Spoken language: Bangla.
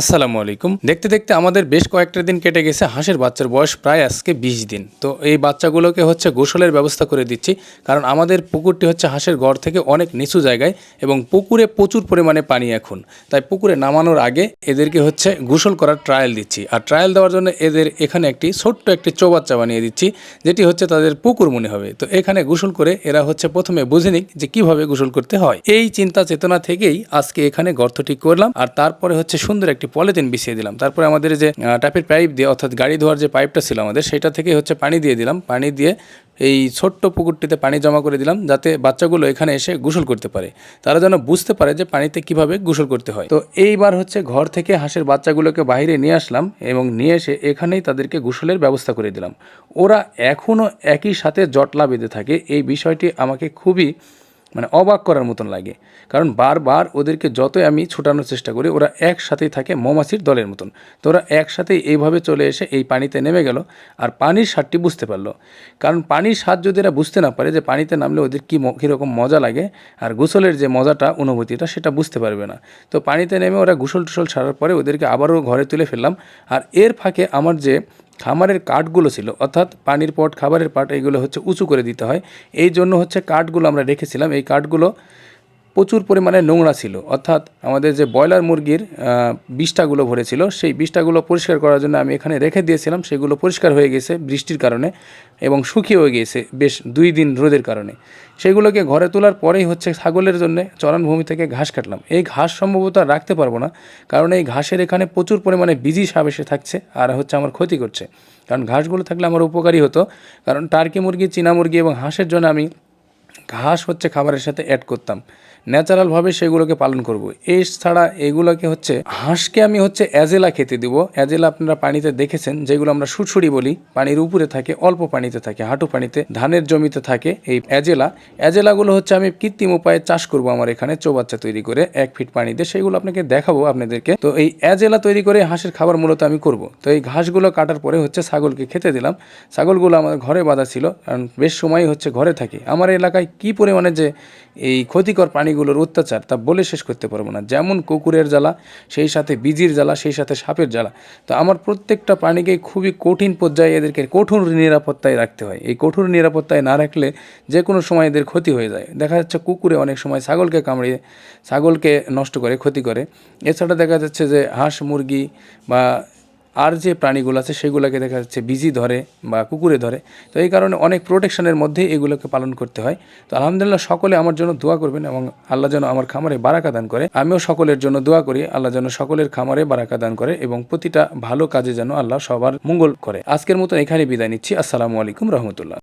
আসসালামু আলাইকুম। দেখতে দেখতে আমাদের বেশ কয়েকটা দিন কেটে গেছে, হাঁসের বাচ্চার বয়স প্রায় আজকে বিশ দিন। তো এই বাচ্চাগুলোকে হচ্ছে গোসলের ব্যবস্থা করে দিচ্ছি, কারণ আমাদের পুকুরটি হচ্ছে হাঁসের গড় থেকে অনেক নিচু জায়গায় এবং পুকুরে প্রচুর পরিমাণে পানি এখন। তাই পুকুরে নামানোর আগে এদেরকে হচ্ছে গোসল করার ট্রায়াল দিচ্ছি। আর ট্রায়াল দেওয়ার জন্য এদের এখানে একটি ছোট্ট একটি চৌবাচ্চা বানিয়ে দিচ্ছি, যেটি হচ্ছে তাদের পুকুর মনে হবে। তো এখানে গোসল করে এরা হচ্ছে প্রথমে বুঝে নিক যে কীভাবে গোসল করতে হয়। এই চিন্তা চেতনা থেকেই আজকে এখানে গর্তটি করলাম, আর তারপরে হচ্ছে সুন্দর একটি পলিথিন বিছিয়ে দিলাম। তারপরে আমাদের যে ট্যাপের পাইপ দিয়ে, অর্থাৎ গাড়ি ধোয়ার যে পাইপটা ছিল আমাদের, সেটা থেকে হচ্ছে পানি দিয়ে দিলাম। পানি দিয়ে এই ছোট্ট পুকুরটিতে পানি জমা করে দিলাম, যাতে বাচ্চাগুলো এখানে এসে গোসল করতে পারে। তারা যেন বুঝতে পারে যে পানিতে কীভাবে গোসল করতে হয়। তো এইবার হচ্ছে ঘর থেকে হাঁসের বাচ্চাগুলোকে বাইরে নিয়ে আসলাম এবং নিয়ে এসে এখানেই তাদেরকে গোসলের ব্যবস্থা করে দিলাম। ওরা এখনও একই সাথে জটলা বেঁধে থাকে। এই বিষয়টি আমাকে খুবই মানে অবাক করার মতন লাগে। কারণ বারবার ওদেরকে যতই আমি ছোটানোর চেষ্টা করি, ওরা একসাথেই থাকে মৌমাছির দলের মতন। তো ওরা একসাথেই এইভাবে চলে এসে এই পানিতে নেমে গেল আর পানির স্বাদটি বুঝতে পারল। কারণ পানির স্বাদ যদি এরা বুঝতে না পারে যে পানিতে নামলে ওদের কী কীরকম মজা লাগে আর গোসলের যে মজাটা, অনুভূতিটা, সেটা বুঝতে পারবে না। তো পানিতে নেমে ওরা গোসল টোসল ছাড়ার পরে ওদেরকে আবারও ঘরে তুলে ফেললাম। আর এর ফাঁকে আমার যে খামারের কাঠগুলো ছিল, অর্থাৎ পানির পট, খাবারের পাট, এইগুলো হচ্ছে উঁচু করে দিতে হয়। এই জন্য হচ্ছে কাঠগুলো আমরা রেখেছিলাম। এই কাঠগুলো প্রচুর পরিমাণে নোংরা ছিল। অর্থাৎ আমাদের যে ব্রয়লার মুরগির বিষ্ঠাগুলো ভরেছিল, সেই বিষ্ঠাগুলো পরিষ্কার করার জন্য আমি এখানে রেখে দিয়েছিলাম। সেগুলো পরিষ্কার হয়ে গেছে বৃষ্টির কারণে এবং শুকিয়ে হয়ে গিয়েছে বেশ দুই দিন রোদের কারণে। সেগুলোকে ঘরে তোলার পরেই হচ্ছে ছাগলের জন্য চরণভূমি থেকে ঘাস কাটলাম। এই ঘাস সম্ভবত আর রাখতে পারব না, কারণ এই ঘাসের এখানে প্রচুর পরিমাণে বিজি সাপ এসে থাকছে আর হচ্ছে আমার ক্ষতি করছে। কারণ ঘাসগুলো থাকলে আমার উপকারী হতো, কারণ টার্কি মুরগি, চীনা মুরগি এবং হাঁসের জন্য আমি ঘাস হচ্ছে খাবারের সাথে অ্যাড করতাম। ন্যাচারালভাবে সেগুলোকে পালন করব। এছাড়া এগুলোকে হচ্ছে হাঁসকে আমি হচ্ছে অ্যাজেলা খেতে দিব। অ্যাজেলা আপনারা পানিতে দেখেছেন, যেগুলো আমরা সুটসুড়ি বলি। পানির উপরে থাকে, অল্প পানিতে থাকে, হাঁটু পানিতে, ধানের জমিতে থাকে এই অ্যাজেলা। অ্যাজেলাগুলো হচ্ছে আমি কৃত্রিম উপায়ে চাষ করব আমার এখানে, চৌবাচ্চা তৈরি করে, এক ফিট পানিতে সেগুলো আপনাকে দেখাবো আপনাদেরকে। তো এই অ্যাজেলা তৈরি করে হাঁসের খাবার মূলত আমি করব। তো এই ঘাসগুলো কাটার পরে হচ্ছে ছাগলকে খেতে দিলাম। ছাগলগুলো আমাদের ঘরে বাঁধা ছিল, কারণ বেশ সময় হচ্ছে ঘরে থাকে। আমার এলাকায় কি পরিমাণে যে এই ক্ষতিকর প্রাণীগুলোর অত্যাচার তা বলে শেষ করতে পারব না। যেমন কুকুরের জ্বালা, সেই সাথে বিজির জ্বালা, সেই সাথে সাপের জ্বালা। তো আমার প্রত্যেকটা প্রাণীকে খুবই কঠিন পর্যায়ে এদেরকে কঠোর নিরাপত্তায় রাখতে হয়। এই কঠোর নিরাপত্তায় না রাখলে যে কোনো সময় এদের ক্ষতি হয়ে যায়। দেখা যাচ্ছে কুকুরে অনেক সময় ছাগলকে কামড়িয়ে, ছাগলকে নষ্ট করে, ক্ষতি করে। এছাড়া দেখা যাচ্ছে যে হাঁস, মুরগি বা আর যে প্রাণীগুলো আছে সেগুলোকে দেখা যাচ্ছে বিজি ধরে বা কুকুরে ধরে। তো এই কারণে অনেক প্রোটেকশনের মধ্যে এগুলোকে পালন করতে হয়। তো আলহামদুলিল্লাহ সকলে আমার জন্য দোয়া করবেন এবং আল্লাহ যেন আমার খামারে বারাকা দান করে। আমিও সকলের জন্য দোয়া করি, আল্লাহ যেন সকলের খামারে বারাকা দান করে এবং প্রতিটা ভালো কাজে যেন আল্লাহ সবার মঙ্গল করে। আজকের মতো এখানে বিদায় নিচ্ছি। আসসালামু আলাইকুম রহমতুল্লাহ।